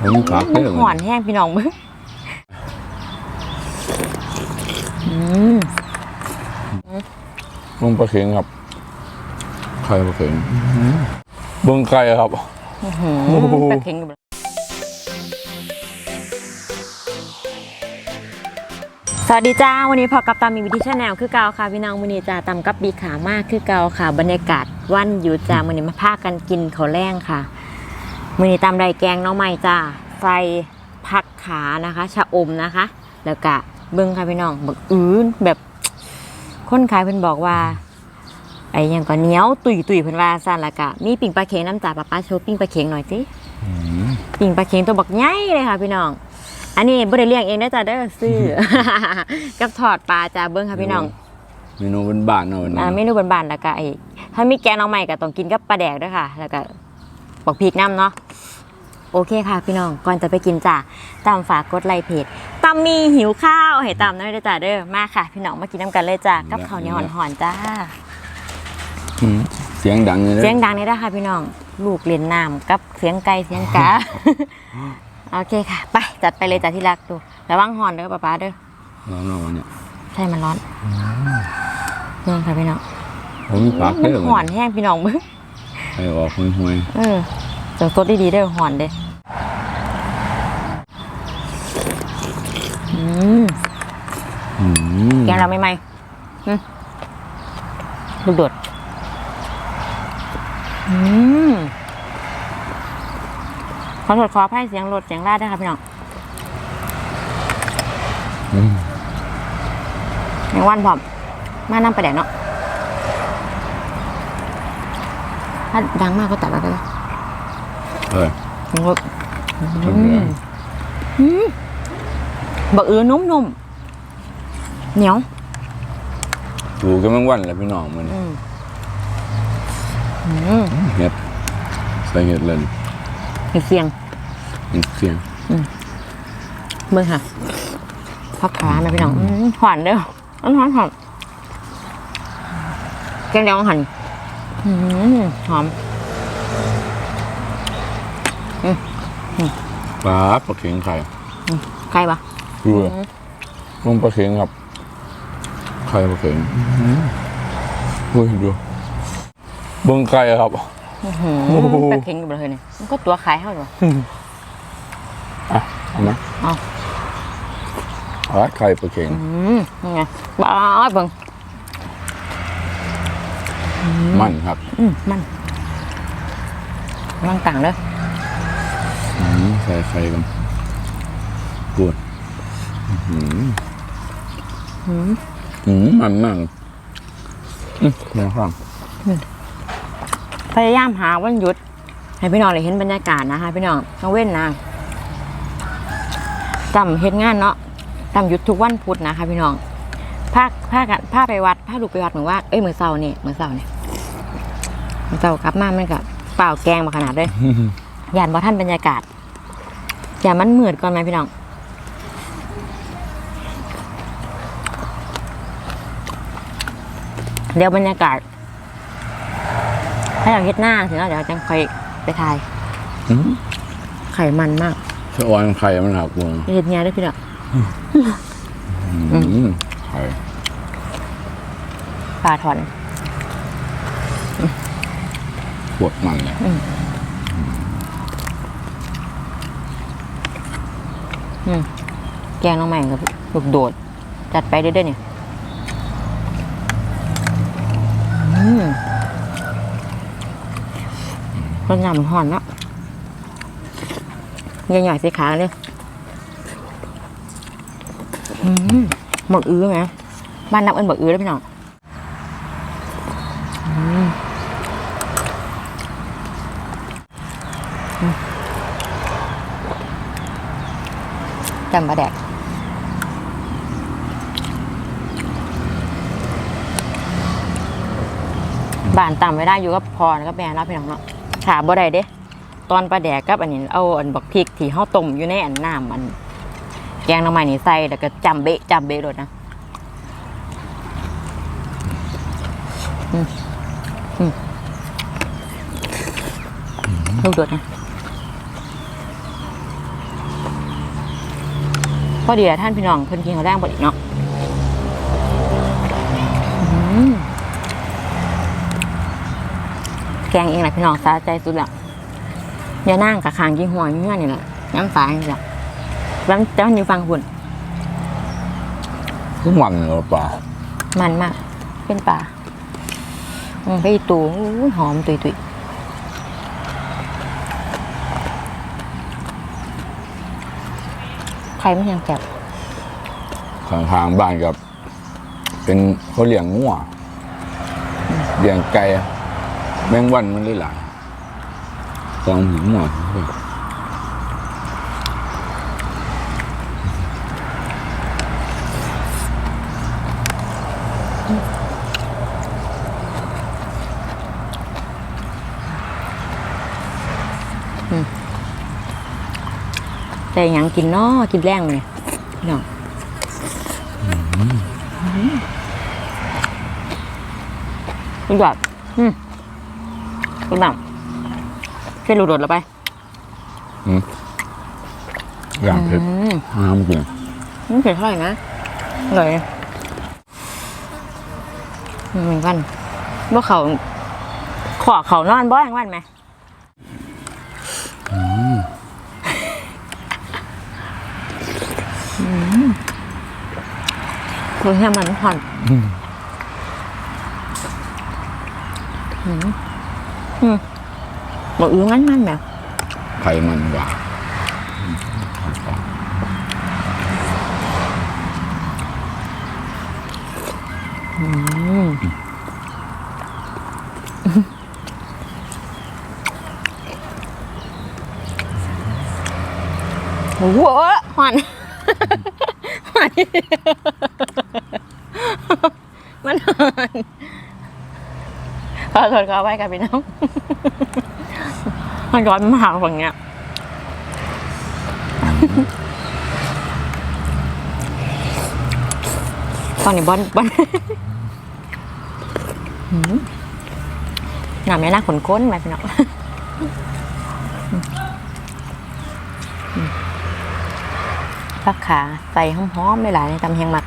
ผมขาเพิ่มหอนแห้งพี่น้องมึงอืมมึงปลาเข็งครับ ไข่ปลาเข็งเบิ้งไก่ครับอื้อหือโอ้โหปลาเค็งอยู่บนสวัสดีจ้า วันนี้พอกับตามมีวิธีชาแนลคือเกาค่ะพี่น้องวันนี้จ้าตามกับบีขามากคือเกาค่ะ บรรยากาศวันหยุดจ้าวันนี้มาพากันกินข้าวแรงค่ะ วันนี้ตามไรแกงน้องใหม่จ้าใส่ผักขานะคะ ชะอมนะคะ แล้วก็เบิ้งค่ะพี่น้องบักอื้นแบบคนขายเพิ่นบอกว่า ไอ้หยังก็เหนียวตุยตุยๆเพิ่นว่าซั่นแล้วก็มีปิ่งปลาเค็งน้ำจ่าป้าป้าโชว์ปิ่งปลาเค็งหน่อยสิอืมปิ่งปลาเค็งตัวบักใหญ่เลยค่ะพี่น้อง อันนี้บ่ได้เลี้ยงเองนะจ๊ะเด้อซื้อกับทอดปลาจ้าเบิ่งค่ะพี่น้องเมนูเป็นบ้านๆเนาะวันนี้อ่าเมนูบ้านๆแล้วก็ไอ้ถ้ามีแกงน้องใหม่ก็ต้องกินกับปลาแดกด้วยค่ะ แล้วก็บักพริกน้ำเนาะ โอเคค่ะพี่น้องก่อนจะไปกินจ้าตามฝากกดไลค์เพจตามมีหิวข้าวให้ตามด้วยจ้าเด้อมาค่ะ พี่น้องมากินน้ำกันเลยจ้ากับข้าวเหนียวหอนๆจ้าอืมเสียงดังเลยนะเสียงดังนี่ได้ค่ะพี่น้องลูกเรียนน้ำกับเสียงไก่เสียงกา โอเคค่ะ ไปจัดไปเลยจ้ะที่รักดูระวังหอนเด้อป้าป๊าเด้อร้อนๆวันนี้ใช่มันร้อนนี่ค่ะพี่น้องผมขาเพิ่มหอนแห้งพี่น้องมึงไอ้ออกห่วยเออ จังสดดีๆเด้อหอนเด้ออืมๆอืมแกงเราไม่ไหมอืมลูกโดดอืมขอโทษขออภัยเสียงรถเสียงลาดด้วยค่ะพี่น้องอืมแมงวันพร้อมมาน้ำไปแดดเนาะถ้าดังมากก็ตัดแล้วก็ได้ เออยังรสเป็นไงบักเอือนุ่มๆเหนียวดูกันแมงวันแหละพี่น้องมันอืมอืมเห็ดใส่เห็ดเลยมีเสียงมีเสียงเบิ่งค่ะพักขานะพี่น้องอืมหวานเด้ออันหอมหอมแกงเดียวหันอืมหอม ปลาปลาเข็งไข่ไก่ปะดูเลยมึงปลาเข็งครับ ไข่ปลาเข็งเฮ้ยดูเบิ้งไก่ครับอื้อหือโอ้โหแปลกเค็งอยู่เลยเนี่ยมันก็ตัวขายเท่าอยู่อะเอามาเอาอะไข่ปลาเข็งอืมนี่ไงบ้าเบิ่งมันครับอืมมันมันต่างเลย อืมใส่ไข่กันปวดอืมอืมอืมมันมากอืมแม่ฟังพยายามหาวันหยุด ให้พี่น้องได้เห็นบรรยากาศนะคะพี่น้องต้องเว้นนะจำเฮ็ดงานเนาะจำหยุดทุกวันพุธนะคะ พี่น้องพาพากันพาไปวัดพาลูกไปวัดเหมือนว่าเอ้ยมือเสาร์นี่มือเสาร์นี่มือเสาร์กลับมามันกับเปล่าแกงมาขนาดเลยยานบ่ท่านบรรยากาศ อย่ามันมืดก่อนไหมพี่น้องเดี๋ยวบรรยากาศถ้าอยากเฮ็ดหน้าถึงเราเดี๋ยวจังค่อยไปถ่ายอืมไข่มันมากสะออนไข่มันหักวงเฮ็ดเนี้ยได้พี่น้องอืมไข่ปลาถอนปวดมันเลย แกงน้องใหม่กับลูกโดด จัดไปเรื่อยเนี่ยอืมรสหนำหอนเนาะใหญ่ๆสีขาเลยอืมหมกอื้อไหมบ้านนับเอินหมกอื้อแล้วพี่น้องอมอืม จำปลาแดกบ้านต่ำไม่ได้อยู่กับพรกับแม่รับพี่น้องเนาะขาบ่ได้เด้ ตอนปลาแดกกับอันนี้เอาอันบักพริกที่เฮาต้มอยู่ในอันน้ำอันแกงน้ำมันนี่ใส่แล้วก็จำเบะจำเบะโดดนะลูกโดดนะ พอดีอะท่านพี่น้องเพิ่นกินข้าวแรงพอดีเนาะอืมแกงเองแหละพี่น้องสาใจสุดละอย่านั่งกับคางกินหัวอยู่เงื่อนนี่แหละน้ำฟ้าอย่างนี้แหละแล้วแต่มันอยู่ฟังหุ่นทุกวันเหรอป่ามันมาก เป็นป่าอืมไปอีตูอู้ยหอมตุยตุย ใครไม่ยังแก็บข้างๆบ้านกับ เป็นเขาเลี้ยงงัวเลี้ยงไก่แมงวันมันได้หลายสองหินหมด แต่หยังกินเนาะกินแรงเลยพี่น้องคุณแบบอืมคุณแบบช่วยหลุดๆแล้วไปอย่างเผ็ดอืมน้ำกินนี่เผ็ดเท่าไหร่นะอร่อยเลยอืมเหมือนกันว่าเขาขอเขานอนบ้างวันไหมอืม คือให้มันผ่อนอืมอืมบอกอื้องั้นมันแบบไข่มันหวานโอ้โหหอนห อน มันหอนขอโทษขอไว้กับพี่น้องมันร้อนมากฝั่งเนี้ยฝั่งนี้บอลบอลหนาไม่น่าขนก้นไหมพี่น้อง ผักขาใส่หอมๆไม่หลายในตำแหงหมัก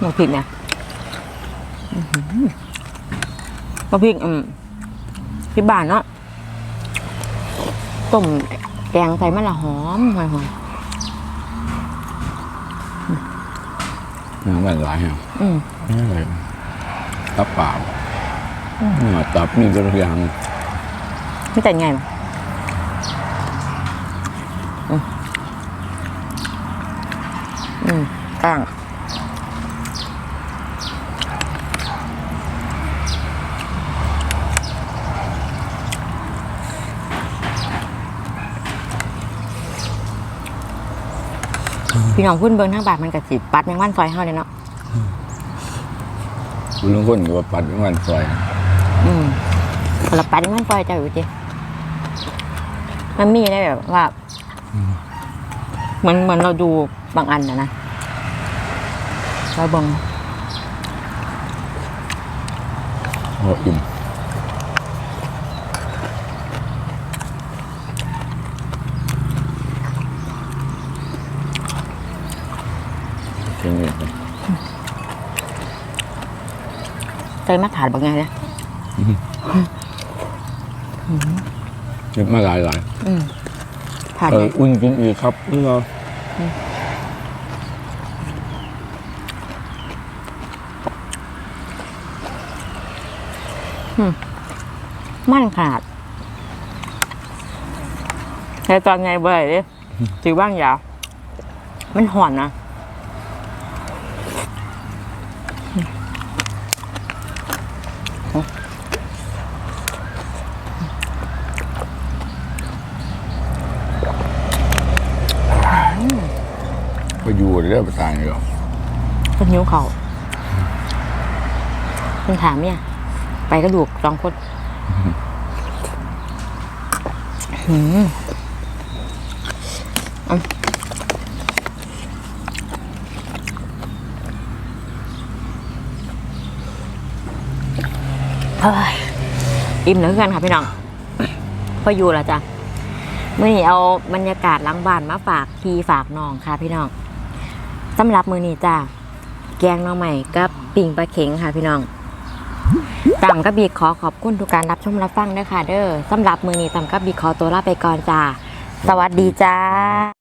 หมูพริกเนี่ยอื้อหือหมูพริกอืมที่บ้านเนาะต้มแกงใส่มันละหอมหอยหอย น้ำมันหลายอะอืมนี่เลยตับเปล่าเนื้อตับนี่ก็ทุกอย่างไม่แต่ไงมั้อืมอืมกลาง พี่น้องพุ่นเบิ้งทั้งบาทมันกับสิปัดแมงวันซอยเฮาเลยเนาะลุงคนก็ว่าปัดวันซอย อืมคนละปัดแมงวันซอยเจ้าอยู่จีมันมีได้แบบว่าเหมือนเหมือนเราดูบางอันนะนะเราเบิ่งโอ้อิ่ม เก่งเลยใจมาถาดบางไงเลยเก็บมาหลายหลายอืมถาดเอออุ่นกินอีกครับนี่เรามั่นขาดแต่ตอนไงเบื่อเลยจือบ้างยาวมันห่อนนะ ก็อยู่เรื่องประทานอยู่เป็นนิ้วเขาเป็นถามเนี่ย ไปกระดูกสองคนหืมอะอเฮ้ยอิ่มเหลือเกินค่ะพี่น้องพออยู่แล้วจ้ะมื่อนี้เอาบรรยากาศหล้างบ้านมาฝากพี่ฝากน้องค่ะพี่น้อง สำหรับมือนี้จ้าแกงน้องใหม่กับปิ่งปลาเข็งค่ะพี่น้องตำกับบีขอขอบคุณทุกการรับชมรับฟังด้วยค่ะ เด้อสำหรับมือนี้ตำกับบีขอตัวลาไปก่อนจ้าสวัสดีจ้า